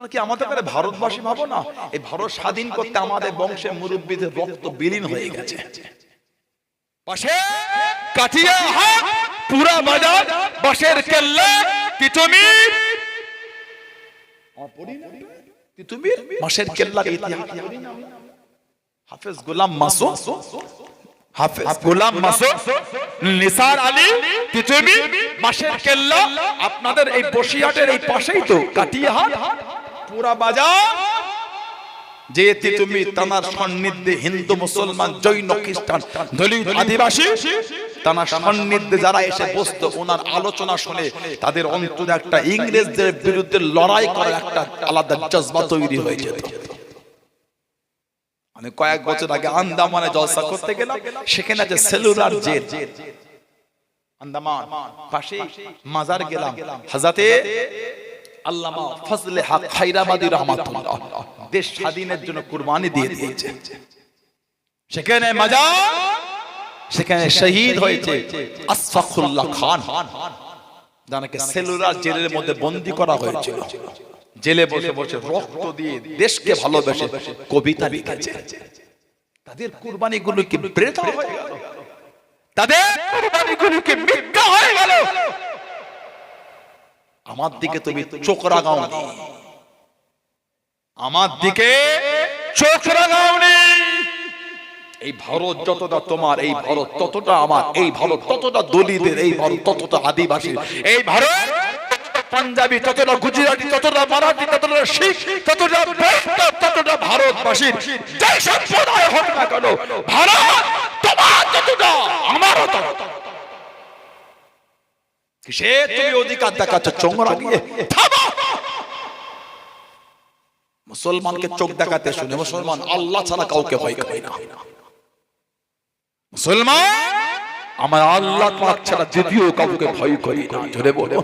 কি আমাদের কাছে ভারতবাসী ভাবো না? এই ভারত স্বাধীন করতে আমাদের বংশে মুরব্বীদের রক্ত বিলীন হয়ে গেছে। পাশে কাটিয়া হাট পুরা বাজার বাঁশের কেল্লা তিতুমির তুমি মাসের কেল্লার ইতিহাস। হাফেজ গোলাম মাসুদ। হাফেজ গোলাম মাসুদ। নিসার আলী তিতুমির বাঁশের কেল্লা। আপনাদের এই বসিরহাটের এই পাশেই তো কাটিয়াহাট পুরা বাজার। যে তুমি তানার সান্নিধ্যে হিন্দু মুসলমান জৈন খ্রিস্টান দলিত আদিবাসী তানার সান্নিধ্যে যারা এসে বসতো ওনার আলোচনা শুনে তাদের অন্তরে একটা ইংরেজদের বিরুদ্ধে লড়াই করার একটা আলাদা জজবা তৈরি হয়ে যেত। আমি কয়েক বছর আগে আন্দামানে জলসা করতে গেলাম সেখানে আছে সেলুলার জেল আন্দামান পাশে মাজার গেলাম। হাজাতে আল্লামা ফজলে হক খাইরাবাদী রহমাতুল্লাহ। দেশ স্বাধীনের জন্য কুরবানি দিয়ে দিয়েছে। সেখানে মাজার? সেখানে শহীদ হয়েছে আশফাকুল্লাহ খান। যাকে সেলুলার জেলের মধ্যে বন্দী করা হয়েছিল। জেলে বসে বসে রক্ত দিয়ে দেশকে ভালোবেসে কবিতা লিখেছে। তাদের কুরবানিগুলো কি বৃথা হয়ে গেল? তাদের কুরবানিগুলো কি মিথ্যা হয়ে গেল? আমার দিকে তুমি চোখ রাগাও আমার দিকে চোখ রাগাওনি এই ভারত যতটা তোমার এই ভারত ততটা আমার এই ভারত ততটা দলিতদের এই ভারত ততটা আদিবাসী। এই ভারত পাঞ্জাবি ততটা গুজরাটি ততটা মারাঠি ততটা শিখ ততটা ততটা ভারতবাসীর। যে সম্প্রদায় হোক না কেন ভারত তোমার ততটা আমারও ততটা। কিসে তুমি অধিকার দেখাচ্ছ চোখ রাগিয়ে থামো মুসলমানকে চোখ দেখাতে শুনে মুসলমান আল্লাহ ছাড়া কাউকে ভয় করে না মুসলমান আমার আল্লাহ পাক ছাড়া যদিও কাউকে ভয় করি না জোরে বলো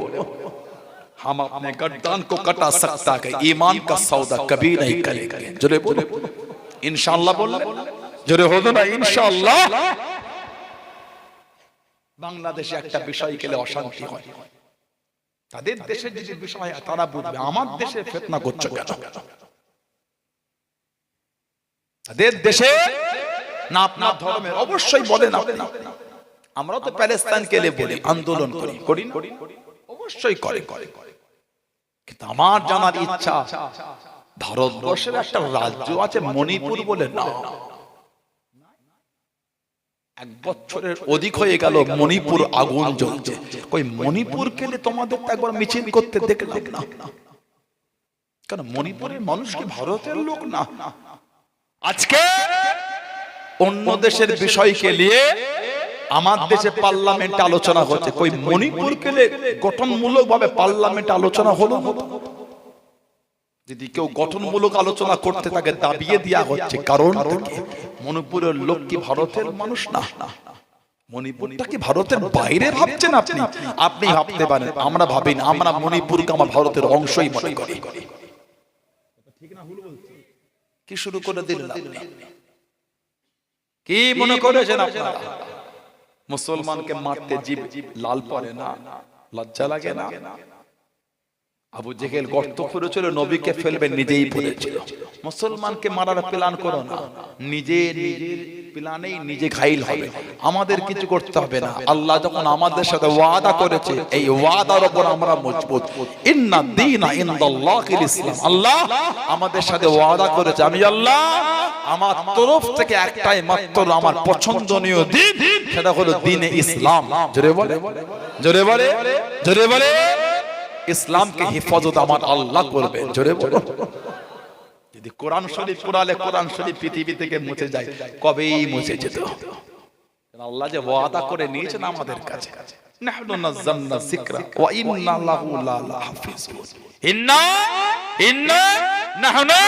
हम अपने गर्दन को कटा सकता है ईमान का सौदा कभी नहीं करेंगे जोरे बोलो इंशाल्लाह बोलो जोरे हो না ইনশাআল্লাহ বাংলাদেশে একটা বিষয় গেলে অশান্তি হয়। তাদের দেশের যে বিষয় তারা বুঝবে আমার দেশে ফেতনা করছ কেন? তাদের দেশে না আপনার ধর্মের অবশ্যই বলেন আপনি আমরা তো প্যালেস্তাইনকে এলে বলি আন্দোলন করি করি। অবশ্যই করে করে করে। কিন্তু আমার জানার ইচ্ছা ভারতবর্ষের একটা রাজ্য আছে মণিপুর বলে না। এক বছরের অধিক হয়ে গেল মণিপুর আগুন জ্বলছে কই মণিপুর গেলে তোমাদের তো একবার মিছিল করতে দেখলাম না। মণিপুরের মানুষ কি ভারতের লোক না? আজকে অন্য দেশের বিষয়কে নিয়ে আমার দেশে পার্লামেন্টে আলোচনা হচ্ছে। কই মণিপুর গেলে গঠনমূলক ভাবে পার্লামেন্টে আলোচনা হলো? না? যদি কেউ গঠনমূলক আলোচনা করতে তাকে দাবিয়ে দেওয়া হচ্ছে। কারণ মণিপুরের লোক কি ভারতের মানুষ না? মণিপুরটা কি ভারতের বাইরে ভাবছেন আপনি? আপনি ভাবতে পারেন আমরা ভাবি না আমরা মণিপুরকে আমার ভারতের অংশই মনে করি। কি শুরু করে দিলেন আপনি? কি মনে করেছেন আপনারা? মুসলমানকে মারতে জীব লাল পরে না? লজ্জা লাগে না। আবু জেহেল গর্ত করেছিল নবীকে ফেলবে নিজেই পড়েছিল মুসলমানকে মারার প্ল্যান করো না। নিজে নিজের প্ল্যানেই নিজে ঘাইল হবে। আমাদের কিছু করতে হবে না। আল্লাহ যখন আমাদের সাথে ওয়াদা করেছে এই ওয়াদার উপর আমরা মজবুত। ইন্না দীনা ইনদাল্লাহিল ইসলাম। আল্লাহ আমাদের সাথে ওয়াদা করেছে। আমি আল্লাহ আমার তরফ থেকে একটাই মাত্র আমার পছন্দনীয় দিন সেটা হলো দিনে ইসলাম। জোরে বলে জোরে বলে জোরে বলে। ইসলামকে হেফাজত আমার আল্লাহ করবে জোরে বলো যদি কোরআন শরীফ পড়ালে কোরআন শরীফ পৃথিবী থেকে মুছে যায় কবেই মুছে যেত? আল্লাহ যে ওয়াদা করে নিয়েছেন আমাদের কাছে। নাহনু নাযালনা যিকরা ওয়া ইন্না লাহু লাহাফিজুন। ইন্না ইন্না নাহনু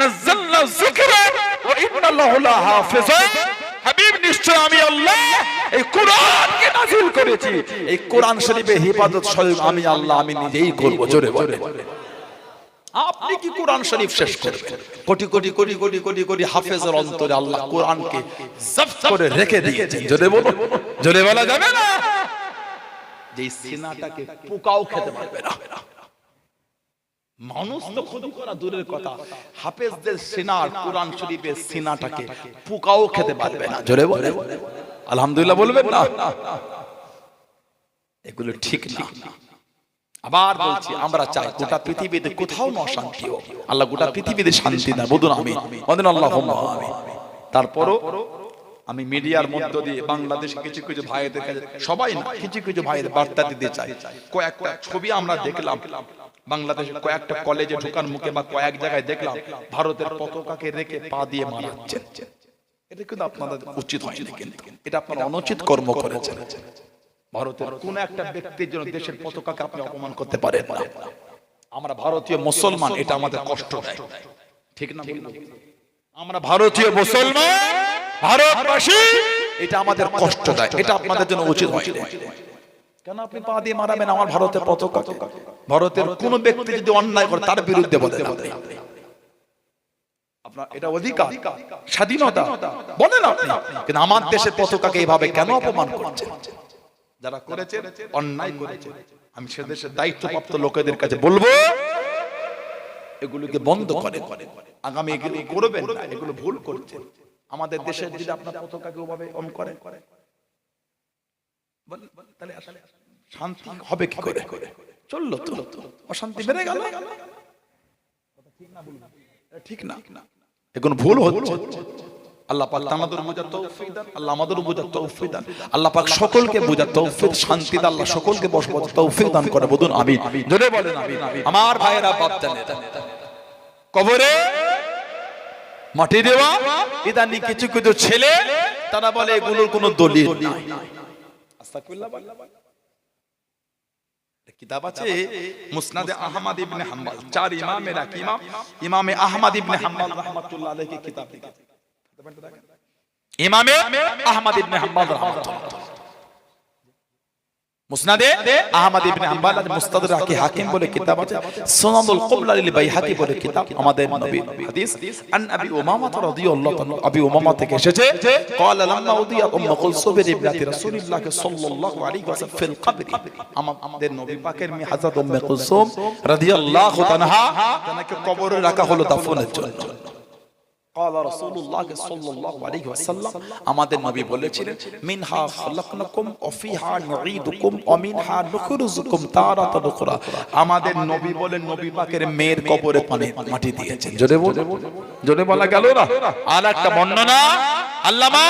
নাযালনা যিকরা ওয়া ইন্না লাহু লাহাফিজুন। হাবিব, নিশ্চয় আমি আল্লাহ এই কোরআনকে নাযিল করেছি। এই কোরআন শরীফের হেফাজত স্বয়ং আমি আল্লাহ, আমি নিজেই করব, জোরে বলে আপনি কি কোরআন শরীফ শেষ করবেন? কোটি কোটি কোটি কোটি কোটি কোটি হাফেজের অন্তরে আল্লাহ কোরআনকে জব্দ করে রেখে দিয়েছেন। জোরে বলো জোরে বলা যাবে না? যে সিনাটাকে পোকাও খেতে পারবে না। মানুষ তো ক্ষতি করা দূরের কথা। হাফেজদের সিনার কোরআন শরীফের সিনাটাকে পোকাও খেতে পারবে না। জোরে বলে আলহামদুলিল্লাহ বলবেন না? এগুলো ঠিক না। আবার বলছি আমরা চাই গোটা পৃথিবীতে কোথাও না অশান্তি হোক। আল্লাহ গোটা পৃথিবীতে শান্তি না বলুন আমি বলেন আল্লাহ আমি তারপরও আমি মিডিয়ার মধ্য দিয়ে বাংলাদেশে কিছু কিছু ভাইদের কাছে সবাই না কিছু কিছু ভাইদের বার্তা দিতে চাই। কয়েকটা ছবি আমরা দেখলাম। বাংলাদেশে কয়েকটা কলেজে ঢোকার মুখে বা কয়েক জায়গায় দেখলাম ভারতের পতাকাকে রেখে পা দিয়ে মারাচ্ছেন এটা কিন্তু আপনাদের উচিত হয়নি কিন্তু। এটা আপনারা অনুচিত কর্ম করেছেন। ভারতের কোন একটা ব্যক্তির জন্য দেশের পতাকাকে আপনি অপমান করতে পারেন না। আমরা ভারতীয় মুসলমান, এটা আমাদের কষ্ট দেয়। ঠিক না আমরা ভারতীয় মুসলমান, ভারতবাসী, এটা আমাদের কষ্ট দেয়। এটা আপনাদের জন্য উচিত হয় কেন আপনি পা দিয়ে মারাবেন? আমার ভারতের পতাকা ভারতের কোন ব্যক্তি যদি অন্যায় করে তার বিরুদ্ধে বলেন আপনি আপনার এটা অধিকার। স্বাধীনতা। বলেন আপনি। কিন্তু আমার দেশের পতাকাকে এইভাবে কেন অপমান করছেন? যারা করেছে অন্যায় করেছে। আমি সে দেশের দায়িত্বপ্রাপ্ত লোকেদের কাছে বলব এগুলোকে বন্ধ করে আগামী এগুলো করবেন না। এগুলো ভুল করছেন। আমাদের দেশের যদি আপনার পতাকাকে ওভাবে অন করে তাহলে আসলে শান্তি হবে কি করে? চলল তো। অশান্তি বেড়ে গেল। ঠিক না এখন ভুল হচ্ছে? আল্লাহ পাক আমাদের বোঝার তৌফিক দান, আল্লাহ বোঝার তৌফিক দান। আল্লাহ পাক সকলকে বোঝার তৌফিক, শান্তি দান, আল্লাহ সকলকে তৌফিক দান করে। বলুন আমি বলেন আমি আমার ভাইয়েরা বাপ জানে। কবরে মাটি দেওয়া, ইদানি কিছু কিছু ছেলে, তারা বলে এগুলোর কোনো দলিল নাই। আস্তাগফিরুল্লাহ বল। কিতাব আছে? মুসনাদে আহমদ ইবনে হাম্বল চার ইমামের এক ইমাম? ইমামে। আহমদ ইবনে হাম্বল রাহমাতুল্লাহ আলাইহি কিতাব। লিখেছে ইমামে আহমদ ইবনে হাম্বল রাহমাতুল্লাহ মুসনাদে আহমদ ইবনে হাম্বাল আর মুস্তাদরাকে হাকিম বলে কিতাব আছে, সুনানুল কুবলা লিল বাইহাকি বলে কিতাব আমাদের নবী হাদিস। আন আবি উমামা রাদিয়াল্লাহু তাআলা, আবি উমামা থেকে এসেছে ক্বালা লাম্মা উদিয়া উম্মু কুলসুম ইবনাতি রাসূলিল্লাহ সাল্লাল্লাহু আলাইহি ওয়াসাল্লাম ফিল কবরি। আমাদের নবী পাকের মি হযরত উম্মু কুলসুম রাদিয়াল্লাহু তাআলা তাকে কবরে রাখা হলো দাফনের জন্য। আমাদের নবী বলেছিলেন, মিনহা খালাকনাকুম ওয়া নুঈদুকুম নুখরুজুকুম নুখরিজুকুম তারাতান উখরা। আমাদের নবী বলেন, নবী পাকের মেয়ের কবরে পানি, মাটি দিয়েছেন। জোরে বলে, জোরে বলা গেল না? আর একটা বর্ণনা, আল্লামা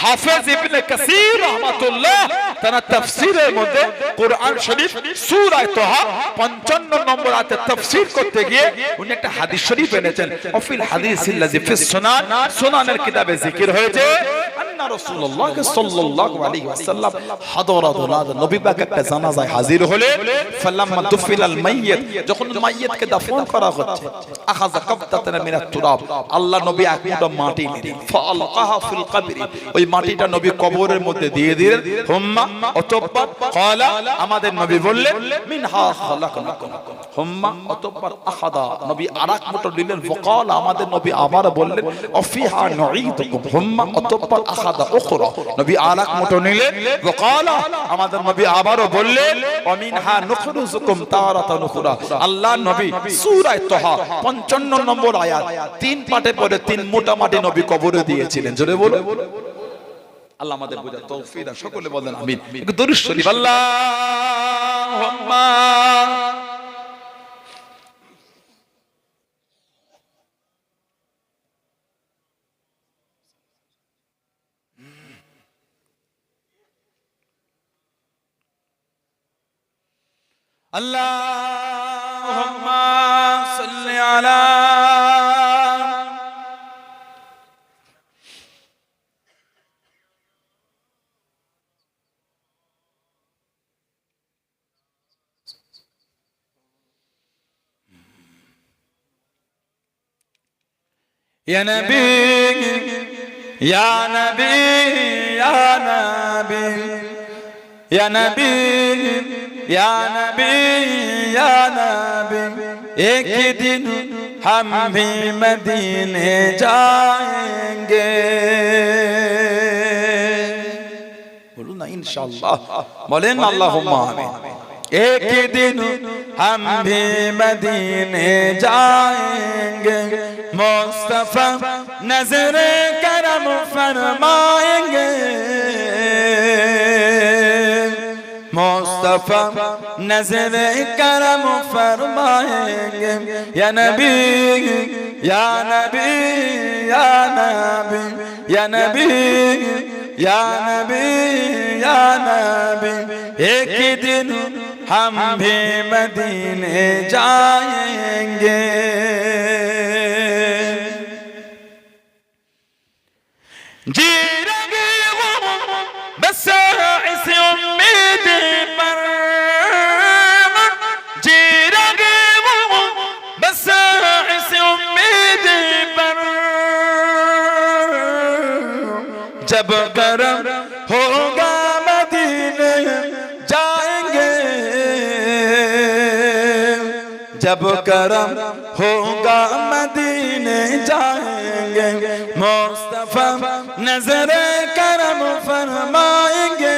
হাফেজ ইবনে কাসির রাহমাতুল্লাহ তার তাফসীরের মধ্যে কোরআন শরীফ, সূরা তোহা 55 নম্বর আয়াতে তাফসীর করতে গিয়ে উনি একটা হাদিস শরীফ এনেছেন। অফিল হাদিসিল্লাযী ফিস সুনান, সুনানের কিতাবে জিকির হয়েছে রাসূলুল্লাহ সাল্লাল্লাহু আলাইহি ওয়াসাল্লাম নবী পাক একটা জানাজায় হাজির হলে, ফালাম্মা দুফিলাল মাইয়িত, যখন মাইয়িতকে দাফন করা হচ্ছে, আখাযা মিনাত তুরাব, আল্লাহ নবী এক মুঠো মাটি নিলেন ফালকাহা ফিল কবরি, ওই মাটিটা নবী কবরের মধ্যে দিয়ে দিলেন। হুম্মা অতঃপর ক্বালা আমাদের নবী বললেন, মিনহা খালাকনাকুম। হুম্মা অতঃপর আখাদা নবী আরেক মুঠো নিলেন ফাকাল আমাদের নবী আবার বললেন, অফিহা নুঈদুকুম। হুম্মা অতঃপর আখাদা উখরা। নবী আরেক মুঠো নিলেন ফাকাল আমাদের নবী আবারও বললেন, অমিনহা নুখরুজুকুম তারাতান উখরা। আল্লাহ নবী সূরা তোহা 55 নম্বর আয়াত, তিন পাটে পড়ে তিন মোটা মাটি নবী কবরে দিয়েছিলেন। জোরে বলো আল্লাহ আমাদের বোঝার তৌফিক দান সকলে বলেন আমিন একটু দরুদ শরীফ আল্লাহুম্মা اللهم صل على يا نبي يا نبي يا نبي يا نبي يا نبي يا نبي ایک دن ہم بھی مدینے جائیں گے بولو نا انشاءاللہ بولیں اللہم آمین एक दिन हम भी मदीने जाएंगे मुस्तफा नजर करम फरमाएंगे मुस्तफा नजर करम फरमाएंगे या नबी या नबी या नबी या नबी या नबी या नबी एक दिन ہم بھی مدینے جائیں گے جی رہی ہوں بس اس امید پر جی رہی ہوں بس اس امید پر جب گرم ہوگا जब करम होगा मदीने जाएंगे मुस्तफा नजर करम फरमाएंगे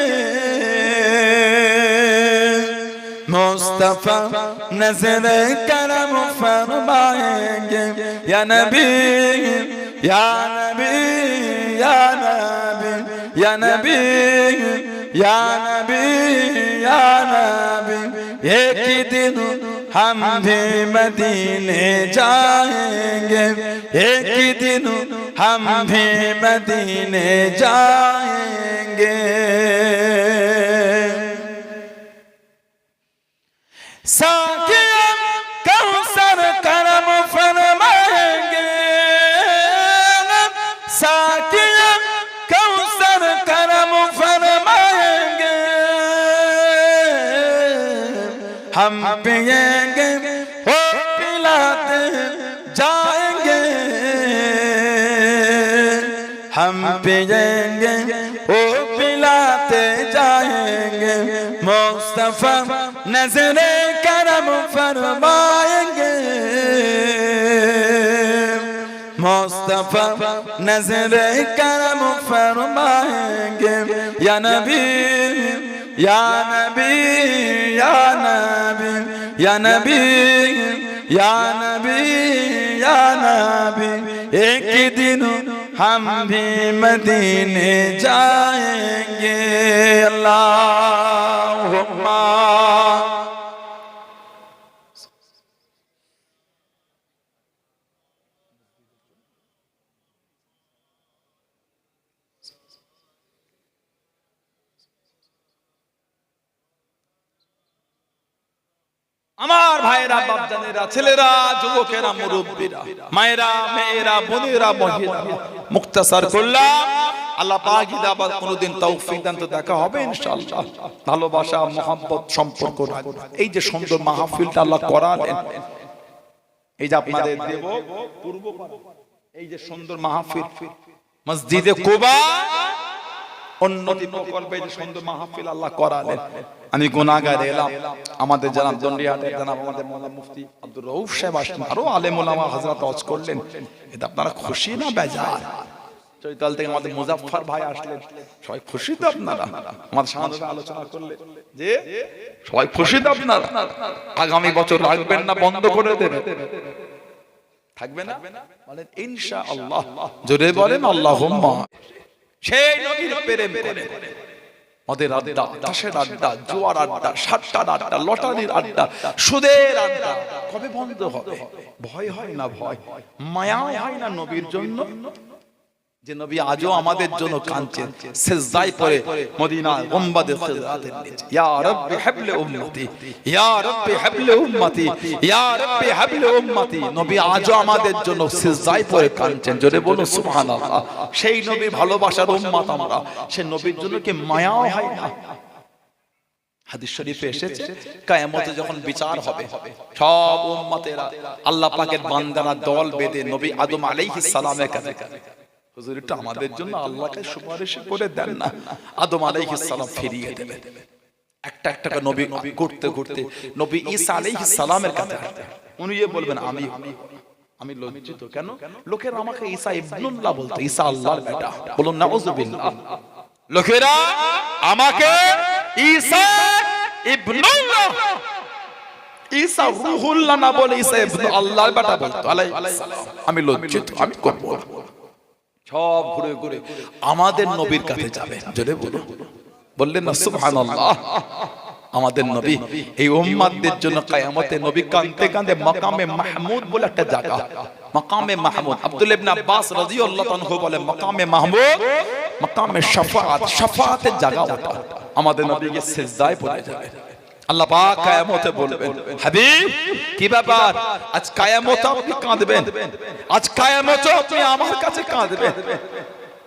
मुस्तफा नजर करम फरमाएंगे या नबी या नबी या नबी या नबी या नबी या नबी एक ही दिन हम भी मदीने जाएंगे एक ही दिन हम भी मदीने जाएंगे पिएंगे हो पिलाते जाएंगे मुस्तफा नजर करम फरमाएंगे मुस्तफा नजर करम फरमाएंगे या नबी या नबी या नबी या नबी या नबी या नबी एक ही ہم بھی مدینے جائیں گے اللہ আমার ভাইয়েরা, বাপজানেরা, ছেলেরা, যুবকেরা, মুরব্বীরা, মায়েরা, মেয়েরা, বোনেরা মহিলা মুক্তাসার করলাম। আল্লাহ পাক ইদাবাদ কোনোদিন তৌফিক দান তো দেখা হবে ইনশাআল্লাহ। ভালোবাসা, মহব্বত, সম্পর্ক এই যে সুন্দর মাহফিলটা আল্লাহ করালেন। এই যে আপনাদের দেব, পূর্ব। এই যে সুন্দর মাহফিল, মসজিদে কুবা প্রকল্পে যে সুন্দর মাহফিল আল্লাহ করালেন, আমি এলাম। আমাদের আমাদের মুফতি আব্দুর রউফ সাহেব আসলেন আরও ওয়াজ করলেন। এটা আপনারা খুশি না বেজার? চৈতাল থেকে আমাদের ভাই আসলেন। সবাই খুশি তো আপনারা? আমাদের আলোচনা যে, সবাই খুশি তো আপনারা? আগামী বছর রাখবেন না, বন্ধ করে দেবেন থাকবে না? বলেন, ইনশাআল্লাহ। জোরে বলেন সেই নবীর প্রেম করে। মদের আড্ডা, দাসের আড্ডা, জোয়ার আড্ডা সাতটার আড্ডা, লটারির আড্ডা, সুদের আড্ডা, কবে বন্ধ হবে? ভয় হয় না ভয়? মায়া হয় না নবীর জন্য? যে নবী আজও আমাদের জন্য কাঁদছেন সেজদায় পড়ে মদিনা গম্বাদের সেজদাতের নিচে ইয়া রাব্বি হাবলে উম্মতি ইয়া রাব্বি হাবলে উম্মতি ইয়া রাব্বি হাবলে উম্মতি। নবী আজও আমাদের জন্য সেজদায় পড়ে কাঁদছেন। জোরে বলুন সুবহানাল্লাহ। সেই নবী ভালোবাসার উম্মত আমরা। সেই নবীর জন্য কি মায়াও হয় না? হাদিস শরীফে এসেছে কায়ামতে যখন বিচার হবে সব উম্মতেরা আল্লাহ পাকের বান্দারা দল বেঁধে নবী আদম আলাইহিস সালামের কাছে। হুজুর একটু আমাদের জন্য আল্লাহকে সুপারিশ করে দেন না। আদম আলাইহিস সালাম ফিরিয়ে দেবেন একটা একটা নবী ঘুরতে ঘুরতে নবী ঈসা আলাইহিস সালামের কাছে উনি বলবেন আমি আমি লজ্জিত কেন? লোকেরা আমাকে ঈসা ইবনুল্লাহ বলতো ঈসা আল্লাহর বেটা। বলুন নাউজুবিল্লাহ। লোকেরা আমাকে ঈসা ইবনুল্লাহ ঈসা রুহুল্লাহ না বলে ঈসা ইবনু আল্লাহর বেটা বলতো। আলাইহিস সালাম। আমি লজ্জিত আমি করব। সব ঘুরে ঘুরে আমাদের নবীর কাছে যাবে। জোরে বলো বললেন না সুবহানাল্লাহ। আমাদের নবী এই উম্মাদদের জন্য কিয়ামতে নবী কাঁদতে কাঁদতে মাকামে মাহমুদ বলে একটা জায়গা। মাকামে মাহমুদ আব্দুল ইবনে আব্বাস রাদিয়াল্লাহু আনহু বলে মাকামে মাহমুদ মাকামে শাফাআত শাফাআতের জায়গা ওটা। আমাদের নবীকে সিজদায় পড়ে যাবে। আল্লাহ পাক কিয়ামতে বলবেন, হাবিব, কি ব্যাপার? আজ কিয়ামতে আপনি কাঁদবেন? আজ কিয়ামতে আপনি আমার কাছে কাঁদবেন?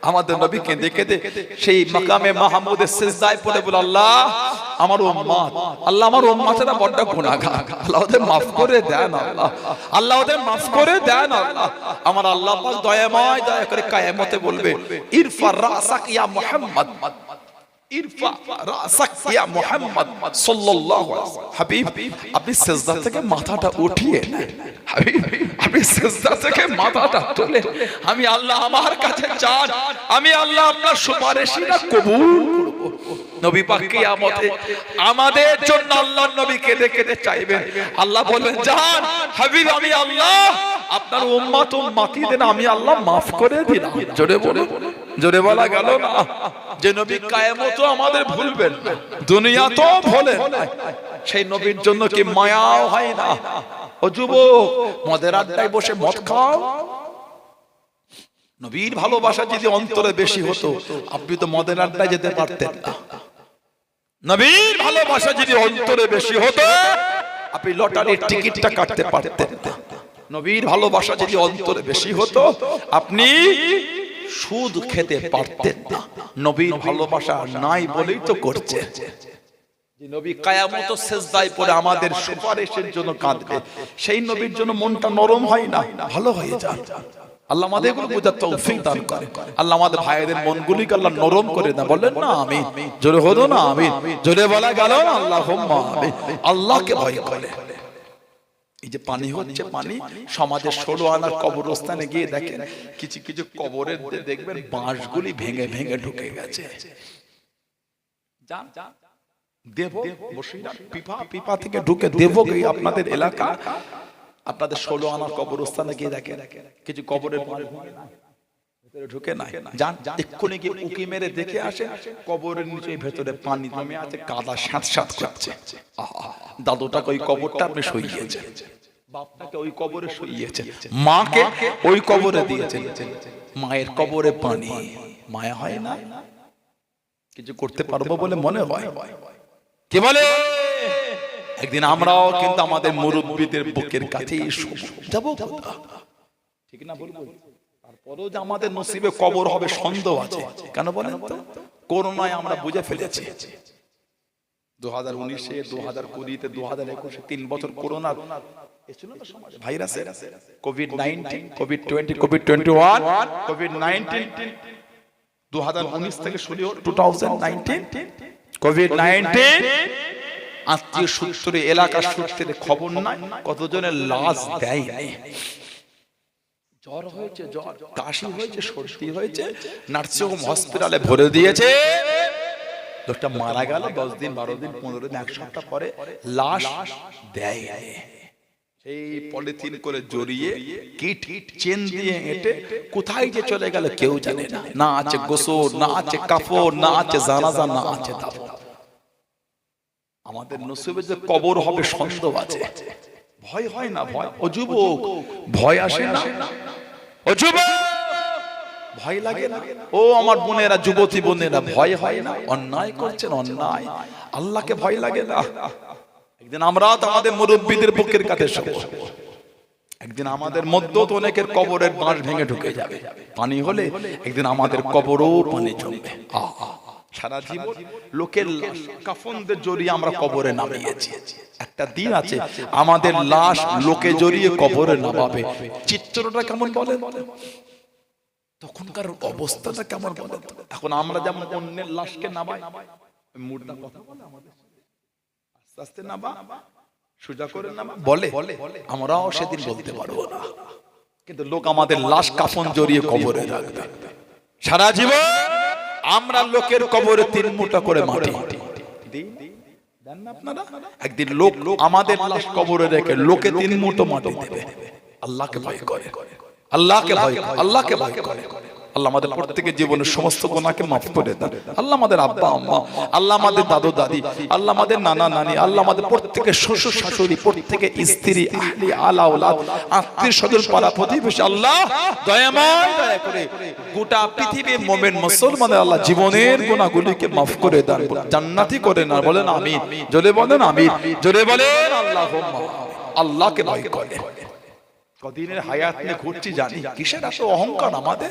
আমাদের নবী কেঁদে কেঁদে সেই মাকামে মাহমুদের সিজদায় পড়ে বলে, আল্লাহ, আমার উম্মত আল্লাহ আমার উম্মতেরা বড় গুনাহগার। আল্লাহ ওদের maaf করে দেন, আল্লাহ। আল্লাহ ওদের maaf করে দেন, আল্লাহ। আমার আল্লাহ পাক দয়াময় দয়া করে কিয়ামতে বলবে, ইরফা রাসাক ইয়া মুহাম্মদ। ইরফা রাসাক ইয়া মুহাম্মদ সাল্লাল্লাহু আলাইহি হাবিব আপনি সিজদা থেকে মাথাটা উঠিয়ে হাবিব আপনি সিজদা থেকে মাথাটা তুলে আমি আল্লাহ আমার কাছে চান। আমি আল্লাহ আপনার সুপারিশটা কবুল করব। নবী পাক কিয়ামতে আমাদের জন্য আল্লাহর নবী কেঁদে কেঁদে চাইবেন। আল্লাহ বলবেন জান হাবিব আমি আল্লাহ আপনার উম্মত উম্মতিদের আমি আল্লাহ মাফ করে দিলাম। জোরে বলে জোরে বলা গেল না? যে নবী কায়ামত আমাদের ভুলবেন। দুনিয়া তো ভোলেন না। সেই নবীর জন্য কি মায়াও হয় না? ও যুবক মদের আড্ডায় বসে মদ খাও। নবীর ভালোবাসা যদি অন্তরে বেশি হতো আপনি তো মদের আড্ডায় যেতে পারতেন না। নবীর ভালোবাসা যদি অন্তরে বেশি হতো আপনি লটারির টিকিটটা কাটতে পারতেন না। নবীর ভালোবাসা যদি অন্তরে বেশি হতো আপনি সুদ খেতে পারতেন। না নবীর ভালোবাসা নাই বলেই তো করছে। নবী কায়ামত সেজদায় পড়ে আমাদের সুপারিশের জন্য কাঁদবে। সেই নবীর জন্য মনটা নরম হয় না ভালো হয়ে যায়। আল্লাহ আমাদের এগুলো বোঝার তৌফিক দান করে আল্লাহ আমাদের ভাইদের মনগুলিকে আল্লাহ নরম করে না বলেন না আমি জোরে হলো না আমি জোরে বলা গেল না আল্লাহ আল্লাহকে ভয় করে। এই যে পানি হচ্ছে পানি সমাজের ষোলো আনার কবরস্থানে গিয়ে দেখেন কিছু কিছু কবরের দেখবেন বাঁশগুলি ভেঙে ভেঙে ঢুকে গেছে। দেব পিপা পিপা থেকে ঢুকে দেব আপনাদের এলাকা। আপনাদের ষোলো আনার কবরস্থানে গিয়ে দেখেন কিছু কবরের বাঁশ ভেঙে নাই। ভেতরে ঢুকে নাই। যান, এক্ষুনি গিয়ে উকি মেরে দেখে আসে, কবরের নিচে ভেতরে পানি জমে আছে, কাদা করছে। ওই কবরটা বাপটাকে ওই কবরে সইয়েছেন। মাকে ওই কবরে মায়ের কবরে পানি। মায়া হয় না? কিছু করতে পারব বলে মনে হয়। কে বলে? একদিন আমরাও কিন্তু আমাদের মুরব্বীদের বুকের কাছে ঠিক না বলব আমাদের নসিবে কবর হবে, সন্দেহ আছে। কেন বলেন তো? করোনায় আমরা বুঝে ফেলেছি। দু হাজার উনিশে দু হাজার কুড়িতে দু হাজার একুশে তিন বছর coronavirus Covid nineteen Covid twenty Covid twenty one Covid nineteen দু হাজার উনিশ থেকে শুরু two thousand nineteen Covid nineteen আত্মীয় সূত্রে, এলাকার সূত্রে খবর নাই, কতজনের লাশ দেয় জ্বর হয়েছে জ্বর কাশি হয়েছে সর্দি হয়েছে নার্সিংহোম হসপিটালে ভরে দিয়েছে। লোকটা মারা গেল দশ দিন বারো দিন পনেরো দিন এক সপ্তাহ পরে লাশ দেয়। সেই পলিথিন করে জড়িয়ে কিট চেন দিয়ে হেঁটে কোথায় যে চলে গেল কেউ জানে না। না আছে গোসল না আছে কাপড় না আছে জানাজা না আছে দাফন। আমাদের নসিবে যে কবর হবে সন্দেহ আছে। ভয় হয় না ভয় অযুবক ভয় আসে না। ও যুব ভয় লাগে না? ও আমার বোনেরা, যুবতী বোনেরা, ভয় হয় না? অন্যায় করছেন, অন্যায়। আল্লাহকে ভয় লাগে না? একদিন আমরা তো আমাদের মুরব্বীদের বুকের কাছে শোবো একদিন আমাদের মধ্য তো অনেকের কবরের বাঁশ ভেঙে ঢুকে যাবে। পানি হলে একদিন আমাদের কবরও পানি জমবে। আহা। সারা জীবন লোকের কাফনদের জড়িয়ে আমরা কবরে নামিয়েছি। একটা দিন আছে আমাদের লাশ লোকে জড়িয়ে কবরে নামাবে। চিত্রটা কেমন বলেন? তখনকার অবস্থাটা কেমন বলেন? এখন আমরা যেমন অন্যের লাশকে নামাই মুর্দা কথা বলে আমাদের আস্তে আস্তে নামা সোজা করে নামা বলে আমরাও সেদিন বলতে পারব না। কিন্তু লোক আমাদের লাশ কাফন জড়িয়ে কবরে রাখবে। সারা জীবন আমরা লোকের কবরে তিন মুঠা করে মাটি। একদিন লোক আমাদের লাশ কবরে রেখে লোকে তিন মুঠো মাটি দেবে। আল্লাহকে ভয় করে। আল্লাহকে ভয় করে। আল্লাহকে ভয় করে। আল্লাহ আমাদের প্রত্যেকের জীবনের সমস্ত গুনাহকে মাফ করে দেন। আল্লাহ আমাদের আব্বা আম্মা আল্লাহ আমাদের দাদু দাদি আল্লাহ আমাদের নানা নানি আল্লাহ আমাদের প্রত্যেকের শ্বশুর শাশুড়ি প্রত্যেকের স্ত্রী আহলি আলা ওলাদ আত্মীয় স্বজন পাড়া প্রতিবেশী আল্লাহ দয়াময় দয়া করে গোটা পৃথিবীর মোমেন মুসলমানের আল্লাহ জীবনের গুনাহগুলিকে মাফ করে দেন জান্নাতি করে না বলেন আমিন। জোরে বলেন আমিন। জোরে বলেন আল্লাহ আল্লাহকে ভয় করে। কদিনের হায়াত নিয়ে ঘুরছি জানি কিসের এত অহংকার আমাদের?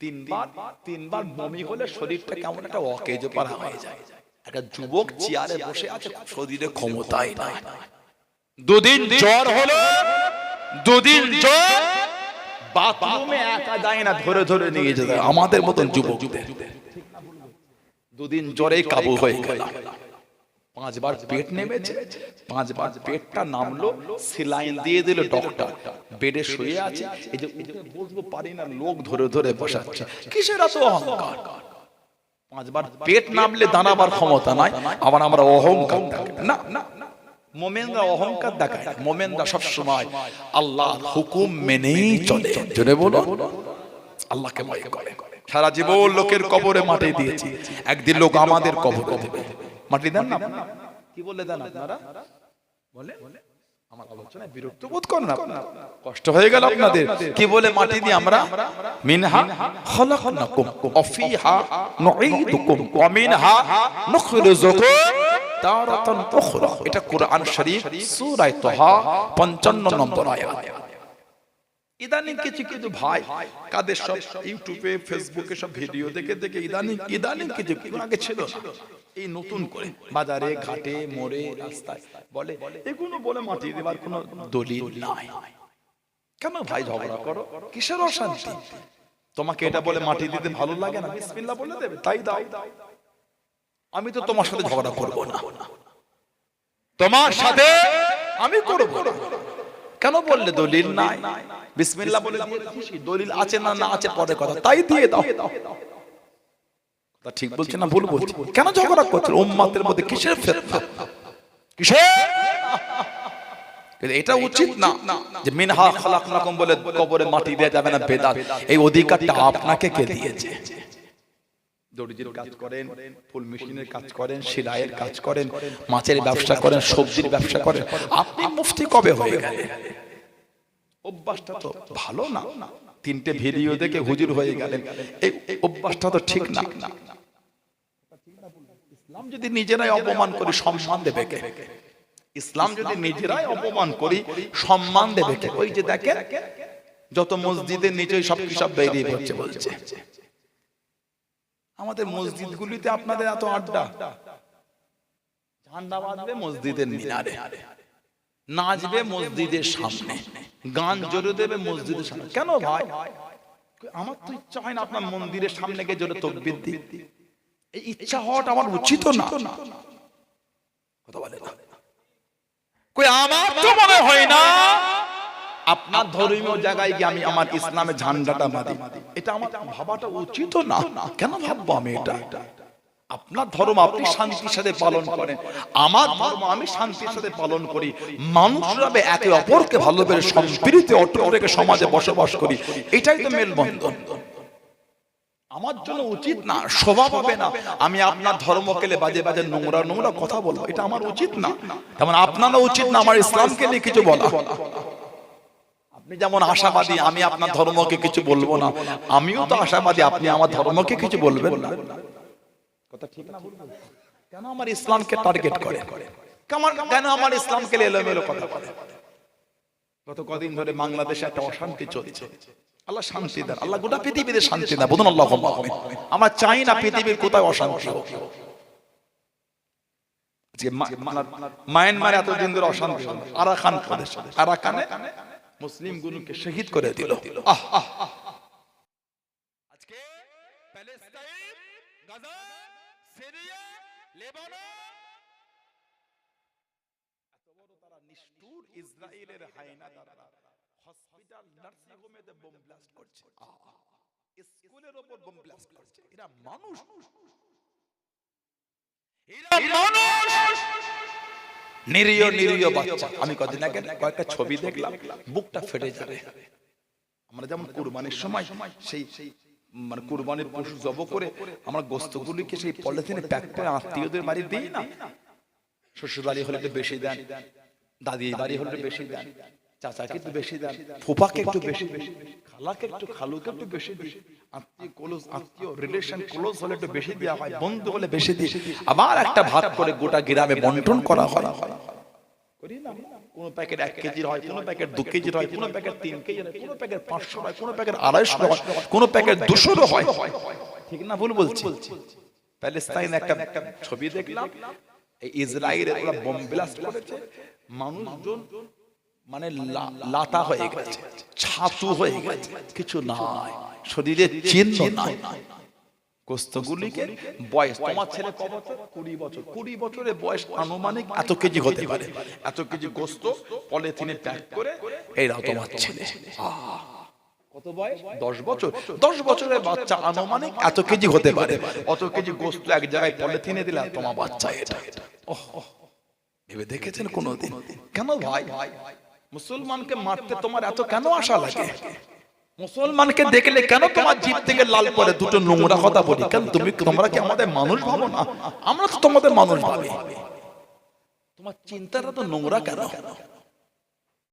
তিনবার তিনবার বমি হলে শরীরটা কেমন একটা অকেজ পারা হয়ে যায়। একটা যুবক চেয়ারে বসে আছে শরীরে ক্ষমতাই নাই। দুদিন জ্বর হলো দুদিন জ্বর বাথরুমে একা যায় না ধরে ধরে নিয়ে যেতে আমাদের মতন যুবক দুদিন জ্বরে কাবু হয়ে গেল পাঁচবার পেট নেমেছে পাঁচবার পেটটা নামলো সেলাইন দিয়ে দিল ডক্টর। বেডে শুয়ে আছে এই যে বসবো পারি না লোক ধরে ধরে বসাচ্ছে। কিসের এত অহংকার? পাঁচবার পেট নামলে দাঁড়াবার ক্ষমতা নাই আবার আমরা অহংকার না না। মোমেনরা অহংকার দেখায়। মোমেনরা সব সময় আল্লাহ হুকুম মেনেই চলে। জোরে বলো আল্লাহকে ভয় করে। সারা জীবন লোকের কবরে মাটি দিয়েছি। একদিন লোক আমাদের কবরে দেবে। মাটি দেন না কি বলে দেন আপনারা? বলে? আমার আলোচনায় বিরক্ত বোধ করেন আপনারা। কষ্ট হয়ে গেল আপনাদের। কি বলে মাটি দিয়ে আমরা? মিনহা খলাকনাকুম। ওয়া ফিহা নুঈদুকুম। ওয়া মিনহা নুখরিজুকুম তারাতান উখরা। এটা কোরআন শরীফ সূরা তাহা 55 নম্বর আয়াত। ইদানিং কিছু কিছু ভাই কাদের সব ইউটিউবে ফেসবুকে সব ভিডিও দেখে দেখে ইদানিং ইদানিং কিছু কিছু আগে ছিল না। এই নতুন করে বাজারে ঘাটে মোড়ে রাস্তায় বলে এগুলো বলে মাটি দেবার কোনো দলিল নাই। কেন ভাই ঝগড়া করো? কিসের অশান্তি? তোমাকে এটা বলে মাটি দিতে ভালো লাগে না? বিসমিল্লাহ বলে দেবে। তাই দাও। আমি তো তোমার সাথে ঝগড়া করব না। তোমার সাথে আমি করব না। কেন বললে দলিল নাই? বিসমিল্লাহ বলে দিয়ে খুশি দলিল আছে না না আছে পরে কথা। তাই দিয়ে দাও। তা ঠিক বলছে না ভুল বলছে। কেন ঝগড়া করছে উম্মাতের মধ্যে কিসের ফেতনা? কিসের এটা উচিত না যে মিনহা খালাকনাকুম বলে কবরে মাটি দেওয়া যাবে না বেদাত। এই অধিকারটা আপনাকে কে দিয়েছে? দর্জির কাজ করেন ফুল মেশিনের কাজ করেন সেলাইয়ের কাজ করেন মাছের ব্যবসা করেন সবজির ব্যবসা করেন। আপনি মুফতি কবে হয়ে গেলেন? অভ্যাসটা তো ভালো না। তিনটে ভিডিও দেখে হুজুর হয়ে গেলেন। এই অভ্যাসটা তো ঠিক না। ইসলাম যদি নিজেরাই অপমান করি সম্মান দেবে কে? ইসলাম যদি নিজেরাই অপমান করি সম্মান দেবে কে? ওই যে দেখে যত মসজিদের নিচেই সব সব বেরিয়ে পড়ছে বলছে। আমাদের মসজিদগুলিতে আপনাদের এত আড্ডা। ঝান্ডা বাঁধবে মসজিদের মিনারে। নাচবে মসজিদের সামনে। গান জোরে দেবে মসজিদের সামনে কেন ভাই? আমার তো ইচ্ছা হয় না আপনার মন্দিরের সামনে গিয়ে জোরে তকবির দিই। এই ইচ্ছা হওয়াটা আমার উচিত না। কথা বলে না। কই, আমার তো মনে হয় না আপনার ধর্মীয় জায়গায় গিয়ে আমি আমার ইসলামের ঝান্ডাটা মারি এটা আমার ভাবাটা উচিত না। কেন ভাববো আমি এটা? আপনার ধর্ম আপনি শান্তির সাথে পালন করেন। আমার ধর্ম আমি শান্তির সাথে পালন করি। মানুষরা একে অপরকে ভালোবেসে সম্প্রীতি অটল রেখে সমাজে বসবাস করি। এটাই তো মেলবন্ধন আমার জন্য উচিত না স্বভাব হবে না। আমি আপনার ধর্মকে নিয়ে বাজে বাজে নোংরা নোংরা কথা বলব এটা আমার উচিত না। তেমন আপনারও উচিত না আমার ইসলামকে নিয়ে কিছু বলা। আপনি যেমন আশাবাদী আমি আপনার ধর্মকে কিছু বলব না। আমিও তো আশাবাদী আপনি আমার ধর্মকে কিছু বলবেন না কথা ঠিক না কেন আমার ইসলামকে টার্গেট করে? কেন আমার ইসলামকে এলোমেলো কথা বলে? গত কদিন ধরে বাংলাদেশে একটা অশান্তি চলছে। আল্লাহ শান্তি দেন। আল্লাহ গোটা পৃথিবীতে শান্তি দেন। বলুন আল্লাহ আমরা চাই না পৃথিবীর কোথায় অশান্তি হোক। আজকে মা- মা- এতদিন ধরে অশান্তি আরাকান প্রদেশ। আরাকানে? মুসলিম গুলোকে শহীদ করে দিল। আহ আহ আহ। লেবানন এত বড় তারা নিষ্ঠুর ইসরায়েলের হায়নাদাররা। হসপিটাল নার্সিং হোমেতে বোম ব্লাস্ট করছে। স্কুলের বোম ব্লাস্ট করছে। এরা মানুষ। এরা মানুষ। নিরীহ নিরীহ বাচ্চা। আমি কদিন আগে কয়েকটা ছবি দেখলাম। বুকটা ফেটে যাবে। আমরা যেমন কুরবানির সময় সময়। সেই সেই মানে কুরবানির পশু জব করে আমরা গোস্তগুলিকে সেই পলিথিনে প্যাক করে আত্মীয়দের বাড়ি দিই না। শ্বশুর বাড়ি হলে একটু বেশি দেন দাদি বাড়ি হলে একটু বেশি দেন, চাচাকে একটু বেশি দেন ফুপাকে একটু বেশি বেশি খালাকে একটু, খালুকে একটু বেশি দিই, আত্মীয় ক্লোজ আত্মীয় রিলেশন ক্লোজ হলে একটু বেশি দেওয়া হয়, বন্ধু হলে বেশি দিই। আবার একটা ভাত করে গোটা গ্রামে বন্টন করা হয়। করি না কোন প্যাকেট এক কেজির হয়, কোন প্যাকেট দু কেজির হয়, কোন প্যাকেট তিন কেজির হয়, কোন প্যাকেট পাঁচশো হয়, কোন প্যাকেট আড়াইশো হয়, কোন প্যাকেট দুশোরও হয়। ঠিক না? ভুল বলছি। প্যালেস্তাইন একটা একটা ছবি দেখলাম। এই ইসরায়েলের ওরা বোম ব্লাস্ট করেছে। মানুষজন মানে লাতা হয়ে গেছে, ছাতু হয়ে গেছে। কিছু নাই। শরীরে চিহ্ন নাই। গোস্তগুলিকে বয়স তোমার ছেলে ক বছর কুড়ি বছর। কুড়ি বছরের বয়স আনুমানিক এত কেজি হতে পারে। এত কেজি গোস্ত পলিথিনে প্যাক করে এইরাও তোমার ছেলে। কত বয়স? দশ বছর। দশ বছরের বাচ্চা আনুমানিক এত কেজি হতে পারে। অত কেজি গোস্ত এক জায়গায় পলিথিনে দিলে তোমার বাচ্চা এটা। ওহ, ভেবে দেখেছেন কোনোদিন? কেন ভাই? মুসলমানকে মারতে তোমার এত কেন আশা লাগে? মুসলমানকে দেখলে কেন তোমার জিভ থেকে লাল পরে দুটো নোংরা কথা বলি। কেন তুমি তোমরা কি আমাদের মানুষ ভাবো না? আমরা তো তোমাদের মানুষ ভাবি। তোমার চিন্তাটা তো নোংরা কেন?